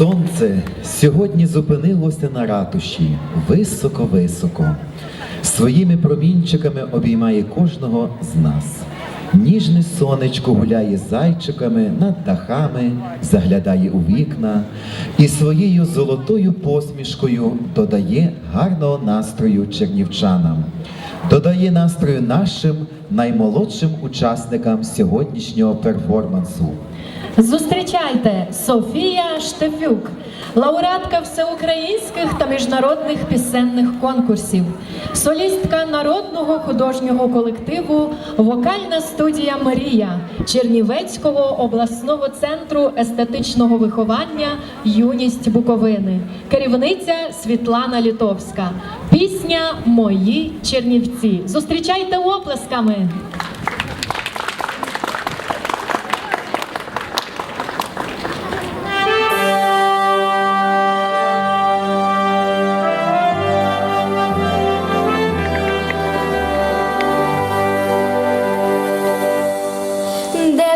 Сонце сьогодні зупинилося на ратуші високо-високо. Своїми промінчиками обіймає кожного з нас. Ніжне сонечко гуляє зайчиками над дахами, заглядає у вікна і своєю золотою посмішкою додає гарного настрою чернівчанам, додає настрою нашим наймолодшим учасникам сьогоднішнього перформансу. Зустрічайте Софія Штефюк, лауреатка всеукраїнських та міжнародних пісенних конкурсів, солістка народного художнього колективу Вокальна студія Мрія Чернівецького обласного центру естетичного виховання Юність Буковини, керівниця Світлана Літовська. Пісня Мої Чернівці. Зустрічайте оплесками.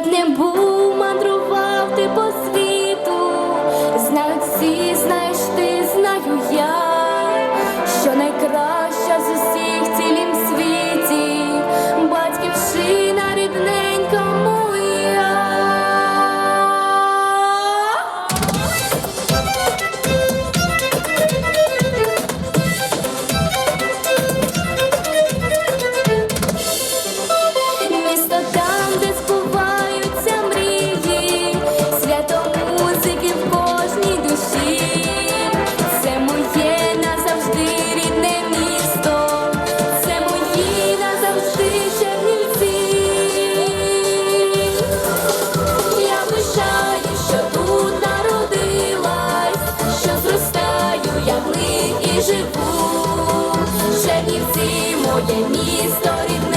Не був, мандрував ти по світу, знають всі, знаєш ти, знаю я, що найкраща живу. Чернівці, моє місто рідненьке,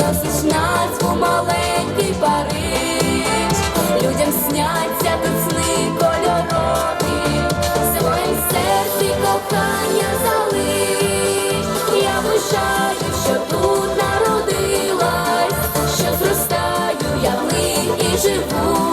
носиш назву маленький Париж. Людям сняться тут сни кольорові, в своїм серці кохання залиш. Я вважаю, що тут народилась, що зростаю я в них і живу.